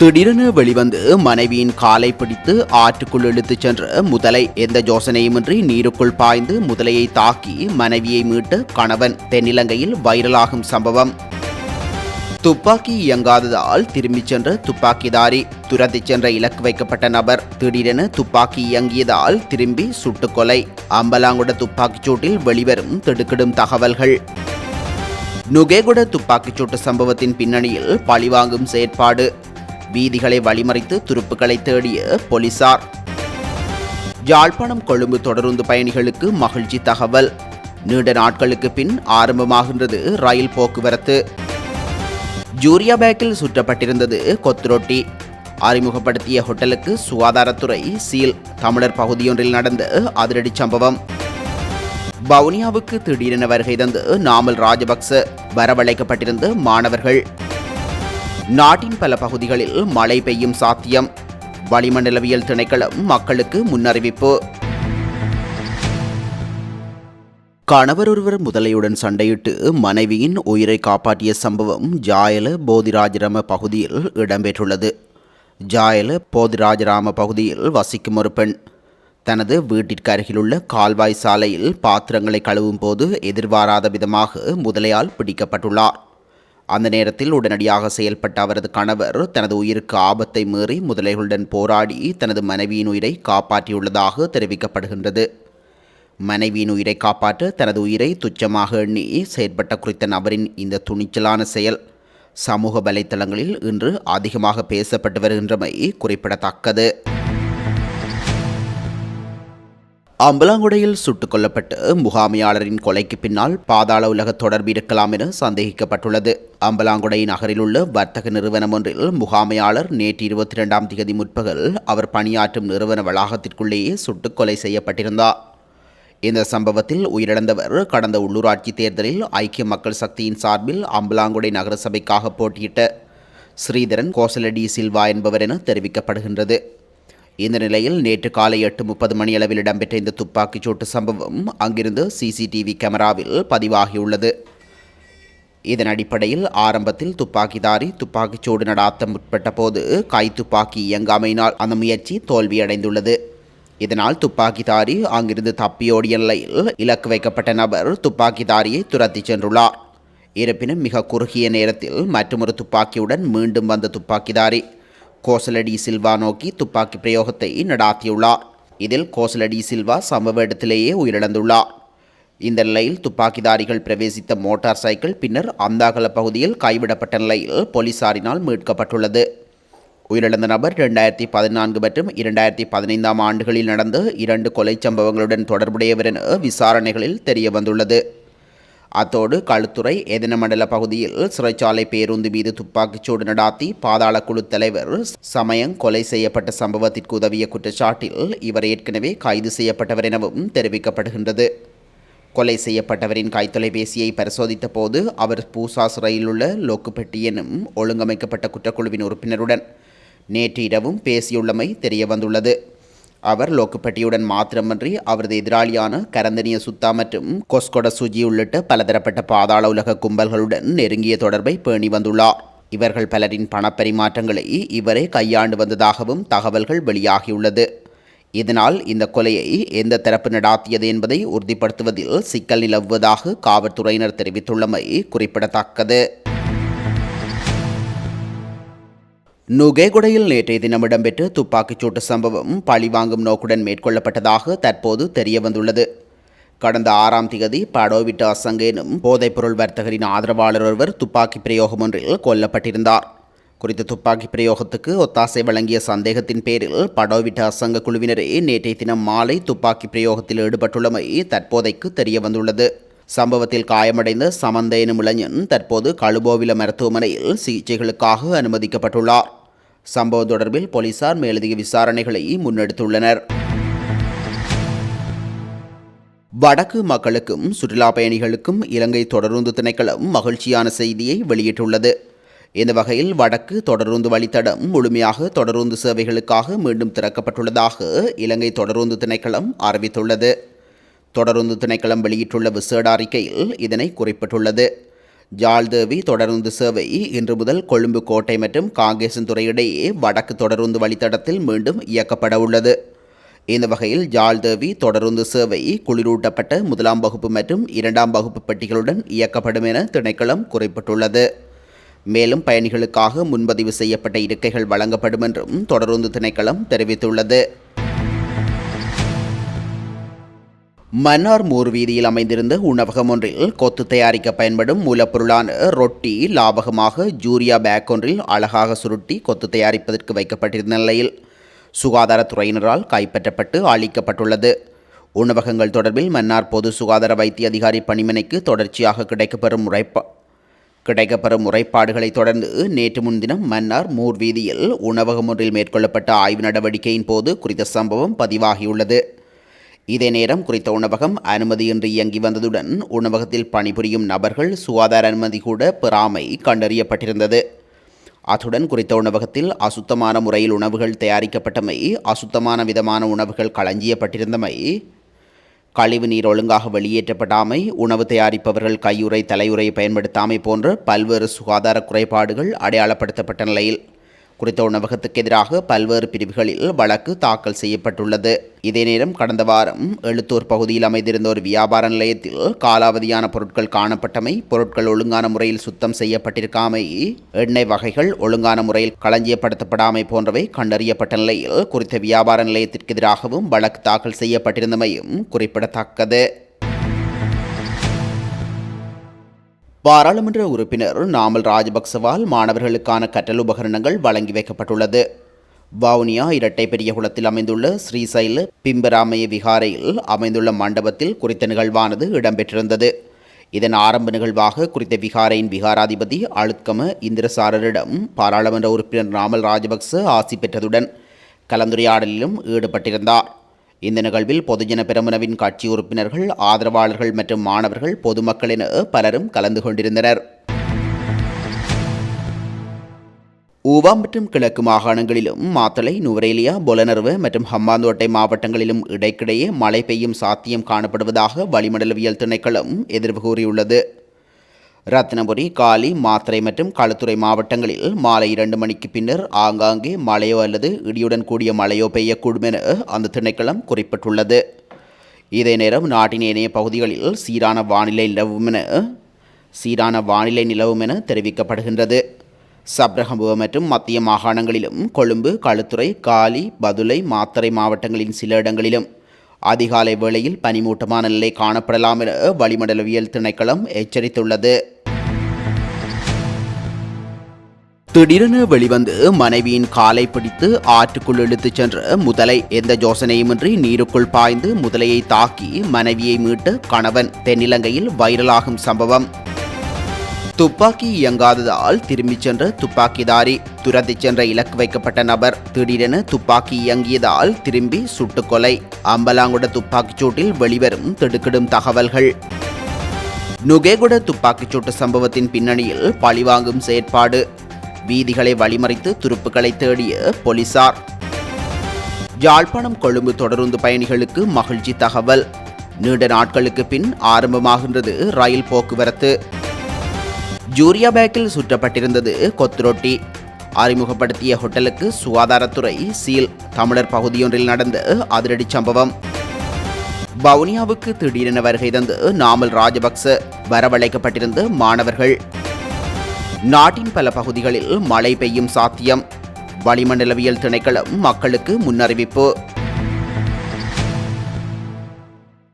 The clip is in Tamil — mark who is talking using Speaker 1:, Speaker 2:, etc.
Speaker 1: திடீரென வெளிவந்து மனைவியின் காலை பிடித்து ஆற்றுக்குள் இழுத்துச் சென்ற முதலை எந்த யோசனையுமின்றி நீருக்குள் பாய்ந்து முதலையை தாக்கி மனைவியை மீட்டு கணவன் தென்னிலங்கையில் வைரலாகும் சம்பவம். துப்பாக்கி இயங்காததால் திரும்பிச் சென்ற துப்பாக்கிதாரி துரத்தி சென்ற இலக்கு வைக்கப்பட்ட நபர் திடீரென துப்பாக்கி இயங்கியதால் திரும்பி சுட்டுக்கொலை. அம்பலாங்குட துப்பாக்கிச் சூட்டில் வெளிவரும் திடுக்கிடும் தகவல்கள். நுகேகுட துப்பாக்கிச் சூட்டு சம்பவத்தின் பின்னணியில் பழிவாங்கும் செயற்பாடு. வீதிகளை வழிமறித்து துருப்புக்களை தேடிய போலீசார். யாழ்ப்பாணம் கொழும்பு தொடருந்து பயணிகளுக்கு மகிழ்ச்சி தகவல். நீண்ட நாட்களுக்கு பின் ஆரம்பமாகின்றது ரயில் போக்குவரத்து. ஜூரியா பேக்கில் சுற்றப்பட்டிருந்தது கொத்துரொட்டி அறிமுகப்படுத்திய ஹோட்டலுக்கு சுகாதாரத்துறை சீல். தமிழர் பகுதியொன்றில் நடந்த அதிரடி சம்பவம். வவுனியாவுக்கு திடீரென வருகை தந்து நாமல் ராஜபக்ச. வரவழைக்கப்பட்டிருந்த மாணவர்கள். நாட்டின் பல பகுதிகளில் மழை பெய்யும் சாத்தியம். வளிமண்டலவியல் திணைக்களம் மக்களுக்கு முன்னறிவிப்பு. கணவர் ஒருவர் முதலையுடன் சண்டையிட்டு மனைவியின் உயிரை காப்பாற்றிய சம்பவம் ஜாயல போதிராஜராம பகுதியில் இடம்பெற்றுள்ளது. ஜாயல போதிராஜராம பகுதியில் வசிக்கும் ஒரு பெண். தனது வீட்டிற்கு அருகிலுள்ள கால்வாய் சாலையில் பாத்திரங்களை கழுவும் போது எதிர்பாராத விதமாக முதலையால் பிடிக்கப்பட்டுள்ளார். அந்த நேரத்தில் உடனடியாக செயல்பட்ட அவரது கணவர் தனது உயிருக்கு ஆபத்தை மீறி முதலைகளுடன் போராடி தனது மனைவியின் உயிரை காப்பாற்றியுள்ளதாக தெரிவிக்கப்படுகின்றது. மனைவியின் உயிரை காப்பாற்ற தனது உயிரை துச்சமாக எண்ணி செயற்பட்ட குறித்த நபரின் இந்த துணிச்சலான செயல் சமூக வலைத்தளங்களில் இன்று அதிகமாக பேசப்பட்டு வருகின்றமை குறிப்பிடத்தக்கது. அம்பலாங்குடையில் சுட்டுக் கொல்லப்பட்டு முகாமையாளரின் கொலைக்கு பின்னால் பாதாள உலக தொடர்பு இருக்கலாம் என சந்தேகிக்கப்பட்டுள்ளது. அம்பலாங்குடை நகரில் உள்ள வர்த்தக நிறுவனம் ஒன்றில் முகாமையாளர் நேற்று இருபத்தி இரண்டாம் தேதி முற்பகல் அவர் பணியாற்றும் நிறுவன வளாகத்திற்குள்ளேயே சுட்டுக் கொலை செய்யப்பட்டிருந்தார். இந்த சம்பவத்தில் உயிரிழந்தவர் கடந்த உள்ளூராட்சி தேர்தலில் ஐக்கிய மக்கள் சக்தியின் சார்பில் அம்பலாங்குடை நகரசபைக்காக போட்டியிட்ட ஸ்ரீதரன் கோசலடி சில்வா என்பவர் என தெரிவிக்கப்படுகின்றது. இந்த நிலையில் நேற்று காலை எட்டு முப்பது மணி அளவில் இடம்பெற்ற இந்த துப்பாக்கிச் சூட்டு சம்பவம் அங்கிருந்து சிசிடிவி கேமராவில் பதிவாகியுள்ளது. இதன் அடிப்படையில் ஆரம்பத்தில் துப்பாக்கிதாரி துப்பாக்கிச்சூடு நடாத்த முற்பட்ட போது கை துப்பாக்கி இயங்காமையினால் அந்த முயற்சி தோல்வியடைந்துள்ளது. இதனால் துப்பாக்கிதாரி அங்கிருந்து தப்பியோடிய நிலையில் இலக்கு வைக்கப்பட்ட நபர் துப்பாக்கிதாரியை துரத்தி சென்றுள்ளார். இருப்பினும் மிக குறுகிய நேரத்தில் மற்றொரு துப்பாக்கியுடன் மீண்டும் வந்த துப்பாக்கிதாரி கோசலடி சில்வா நோக்கி துப்பாக்கி பிரயோகத்தை நடாத்தியுள்ளார். இதில் கோசலடி சில்வா சம்பவ இடத்திலேயே உயிரிழந்துள்ளார். இந்த நிலையில் துப்பாக்கிதாரிகள் பிரவேசித்த மோட்டார் சைக்கிள் பின்னர் அந்தாகல பகுதியில் கைவிடப்பட்ட நிலையில் போலீசாரினால் மீட்கப்பட்டுள்ளது. உயிரிழந்த நபர் இரண்டாயிரத்தி பதினான்கு மற்றும் இரண்டாயிரத்தி பதினைந்தாம் ஆண்டுகளில் நடந்த இரண்டு கொலை சம்பவங்களுடன் தொடர்புடையவர் என விசாரணைகளில் தெரிய வந்துள்ளது அத்தோடு களுத்துறை எதின பகுதியில் சிறைச்சாலை பேருந்து மீது துப்பாக்கிச்சூடு நடாத்தி பாதாள குழு தலைவர் சமயம் கொலை செய்யப்பட்ட சம்பவத்திற்கு உதவிய குற்றச்சாட்டில் இவர் ஏற்கனவே கைது செய்யப்பட்டவர் எனவும் தெரிவிக்கப்படுகின்றது. கொலை செய்யப்பட்டவரின் கைத்தொலைபேசியை பரிசோதித்த போது அவர் பூசா சிறையில் உள்ள லோக்குப்பெட்டி எனும் ஒழுங்கமைக்கப்பட்ட குற்றக்குழுவின் உறுப்பினருடன் நேற்று இரவும் பேசியுள்ளமை தெரியவந்துள்ளது. அவர் லோக்குப்பட்டியுடன் மாத்திரமன்றி அவரது எதிராளியான கரந்தனிய சுத்தா மற்றும் கொஸ்கொட சுஜி உள்ளிட்ட பலதரப்பட்ட பாதாள உலக கும்பல்களுடன் நெருங்கிய தொடர்பை பேணி வந்துள்ளார். இவர்கள் பலரின் பணப்பரிமாற்றங்களை இவரே கையாண்டு வந்ததாகவும் தகவல்கள் வெளியாகியுள்ளது. இதனால் இந்த கொலையை எந்த தரப்பு நடாத்தியது என்பதை உறுதிப்படுத்துவதில் சிக்கல் நிலவுவதாக காவல்துறையினர் தெரிவித்துள்ளமை குறிப்பிடத்தக்கது. நுகேகுடையில் நேற்றைய தினம் இடம்பெற்ற துப்பாக்கிச்சூட்டு சம்பவம் பழிவாங்கும் நோக்குடன் மேற்கொள்ளப்பட்டதாக தற்போது தெரிய வந்துள்ளது கடந்த ஆறாம் திகதி படோவிட்ட அசங்க எனும் போதைப்பொருள் வர்த்தகரின் ஆதரவாளர் ஒருவர் துப்பாக்கி பிரயோகம் ஒன்றில் கொல்லப்பட்டிருந்தார். குறித்த துப்பாக்கி பிரயோகத்துக்கு ஒத்தாசை வழங்கிய சந்தேகத்தின் பேரில் படோவிட்ட அசங்க குழுவினரே நேற்றைய தினம் மாலை துப்பாக்கி பிரயோகத்தில் ஈடுபட்டுள்ளமை தற்போதைக்கு தெரிய வந்துள்ளது சம்பவத்தில் காயமடைந்த சமந்த எனும் இளைஞன் தற்போது கழுபோவில மருத்துவமனையில் சிகிச்சைகளுக்காக அனுமதிக்கப்பட்டுள்ளார். சம்பவம் தொடர்பில் போலீசார் மேலதிக விசாரணைகளை முன்னெடுத்துள்ளனர். வடக்கு மக்களுக்கும் சுற்றுலா பயணிகளுக்கும் இலங்கை தொடருந்து திணைக்களம் மகிழ்ச்சியான செய்தியை வெளியிட்டுள்ளது. இந்த வகையில் வடக்கு தொடருந்து வழித்தடம் முழுமையாக தொடருந்து சேவைகளுக்காக மீண்டும் திறக்கப்பட்டுள்ளதாக இலங்கை தொடருந்து திணைக்களம் அறிவித்துள்ளது. தொடருந்து திணைக்களம் வெளியிட்டுள்ள விசேட அறிக்கையில் இதனை குறிப்பிட்டுள்ளது. ஜாழ்தேவி தொடருந்து சேவை இன்று முதல் கொழும்பு கோட்டை மற்றும் காங்கேசன்துறை இடையே வடக்கு தொடருந்து வழித்தடத்தில் மீண்டும் இயக்கப்பட உள்ளது. இந்த வகையில் ஜாழ்தேவி தொடருந்து சேவை குளிரூட்டப்பட்ட முதலாம் வகுப்பு மற்றும் இரண்டாம் வகுப்பு பெட்டிகளுடன் இயக்கப்படும் என திணைக்களம் குறிப்பிட்டுள்ளது. மேலும் பயணிகளுக்காக முன்பதிவு செய்யப்பட்ட இருக்கைகள் வழங்கப்படும் என்றும் தொடருந்து திணைக்களம் தெரிவித்துள்ளது. மன்னார் மூர் வீதியில் அமைந்திருந்த உணவகம் ஒன்றில் கொத்து தயாரிக்க பயன்படும் மூலப்பொருளான ரொட்டி லாபகமாக ஜூரியா பேக் ஒன்றில் அழகாக சுருட்டி கொத்து தயாரிப்பதற்கு வைக்கப்பட்டிருந்த நிலையில் சுகாதாரத்துறையினரால் கைப்பற்றப்பட்டு அளிக்கப்பட்டுள்ளது உணவகங்கள் தொடர்பில் மன்னார் பொது சுகாதார வைத்திய அதிகாரி பணிமனைக்கு தொடர்ச்சியாக கிடைக்கப்பெறும் முறைப்பா கிடைக்கப்பெறும் முறைப்பாடுகளை தொடர்ந்து நேற்று முன்தினம் மன்னார் மூர் வீதியில் உணவகம் ஒன்றில் மேற்கொள்ளப்பட்ட ஆய்வு நடவடிக்கையின் போது குறித்த சம்பவம் பதிவாகியுள்ளது. இதே நேரம் குறித்த உணவகம் அனுமதியின்றி இயங்கி வந்ததுடன் உணவகத்தில் பணிபுரியும் நபர்கள் சுகாதார அனுமதி கூட பெறாமை கண்டறியப்பட்டிருந்தது. அத்துடன் குறித்த உணவகத்தில் அசுத்தமான முறையில் உணவுகள் தயாரிக்கப்பட்டமை அசுத்தமான விதமான உணவுகள் களஞ்சியப்பட்டிருந்தமை கழிவு நீர் ஒழுங்காக வெளியேற்றப்படாமை உணவு தயாரிப்பவர்கள் கையுறை தலையுறை பயன்படுத்தாமை போன்ற பல்வேறு சுகாதார குறைபாடுகள் அடையாளப்படுத்தப்பட்ட நிலையில் குறித்த உணவகத்துக்கு எதிராக பல்வேறு பிரிவுகளில் வழக்கு தாக்கல் செய்யப்பட்டுள்ளது. இதே நேரம் கடந்த வாரம் எழுத்தூர் பகுதியில் அமைந்திருந்த ஒரு வியாபார நிலையத்தில் காலாவதியான பொருட்கள் காணப்பட்டமை பொருட்கள் ஒழுங்கான முறையில் சுத்தம் செய்யப்பட்டிருக்காமை எண்ணெய் வகைகள் ஒழுங்கான முறையில் களஞ்சியப்படுத்தப்படாமை போன்றவை கண்டறியப்பட்ட நிலையில் குறித்த வியாபார நிலையத்திற்கு எதிராகவும் வழக்கு தாக்கல் செய்யப்பட்டிருந்தமையும் குறிப்பிடத்தக்கது. பாராளுமன்ற உறுப்பினர் நாமல் ராஜபக்சவால் மாணவர்களுக்கான கற்றல் உபகரணங்கள் வழங்கி வைக்கப்பட்டுள்ளது. வவுனியா இரட்டை பெரியகுளத்தில் அமைந்துள்ள ஸ்ரீசைல பிம்பராமய விகாரையில் அமைந்துள்ள மண்டபத்தில் குறித்த நிகழ்வானது இடம்பெற்றிருந்தது. இதன் ஆரம்ப நிகழ்வாக குறித்த விகாரையின் விகாராதிபதி அழுத்கம இந்திரசாரரிடம் பாராளுமன்ற உறுப்பினர் நாமல் ராஜபக்ச ஆசி பெற்றதுடன் கலந்துரையாடலிலும் ஈடுபட்டிருந்தார். இந்த நிகழ்வில் பொதுஜன பெரமுனவின் கட்சி உறுப்பினர்கள் ஆதரவாளர்கள் மற்றும் மாணவர்கள் பொதுமக்கள் என பலரும் கலந்து கொண்டிருந்தனர். ஊவா மற்றும் கிழக்கு மாகாணங்களிலும் மாத்தளை நுவரேலியா பொலனர்வு மற்றும் ஹம்பாந்தோட்டை மாவட்டங்களிலும் இடைக்கிடையே மழை பெய்யும் சாத்தியம் காணப்படுவதாக வளிமண்டலவியல் திணைக்களம் எதிர்வு கூறியுள்ளது. ரத்னபுரி காலி மாத்திரை மற்றும் களுத்துறை மாவட்டங்களில் மாலை இரண்டு மணிக்கு பின்னர் ஆங்காங்கே மழையோ அல்லது இடியுடன் கூடிய மழையோ பெய்யக்கூடும் என அந்த திணைக்களம் குறிப்பிட்டுள்ளது. இதே நேரம் நாட்டின் ஏனைய பகுதிகளில் சீரான வானிலை நிலவும் என சீரான வானிலை நிலவும் என தெரிவிக்கப்படுகின்றது. சப்ரகம்புவ மற்றும் மத்திய மாகாணங்களிலும் கொழும்பு களுத்துறை காலி பதுளை மாத்திரை மாவட்டங்களின் சில இடங்களிலும் அதிகாலை வேளையில் பனிமூட்டமான நிலை காணப்படலாம் என வளிமண்டலவியல் திணைக்களம் எச்சரித்துள்ளது. திடீரென வெளிவந்து மனைவியின் காலை பிடித்து ஆற்றுக்குள் இழுத்துச் சென்ற முதலை எந்த யோசனையுமின்றி நீருக்குள் பாய்ந்து முதலையை தாக்கி மனைவியை மீட்ட கணவன் தென்னிலங்கையில் வைரலாகும் சம்பவம். துப்பாக்கி இயங்காததால் திரும்பிச் சென்ற துப்பாக்கிதாரி. துரத்திச் சென்ற இலக்கு வைக்கப்பட்ட நபர் திடீரென துப்பாக்கி இயங்கியதால் திரும்பி சுட்டுக்கொலை அம்பலாங்குட துப்பாக்கிச் சூட்டில் வெளிவரும் திடுக்கிடும் தகவல்கள். நுகேகுட துப்பாக்கிச் சூட்டு சம்பவத்தின் பின்னணியில் பழிவாங்கும் செயற்பாடு. வீதிகளை வழிமறித்து துருப்புகளை தேடிய போலீசார். யாழ்ப்பாணம் கொழும்பு தொடருந்து பயணிகளுக்கு மகிழ்ச்சி தகவல். நீண்ட நாட்களுக்கு பின் ஆரம்பமாகின்றது ரயில் போக்குவரத்து. ஜூரியா பேக்கில் சுற்றப்பட்டிருந்தது கொத்துரொட்டி அறிமுகப்படுத்திய ஹோட்டலுக்கு சுகாதாரத்துறை சீல் தமிழர் பகுதியொன்றில் நடந்த அதிரடி சம்பவம். வவுனியாவுக்கு திடீரென வருகை தந்து நாமல் ராஜபக்ச வரவழைக்கப்பட்டிருந்த மாணவர்கள். நாட்டின் பல பகுதிகளில் மழை பெய்யும் சாத்தியம். வளிமண்டலவியல் திணைக்களம் மக்களுக்கு முன்னறிவிப்பு.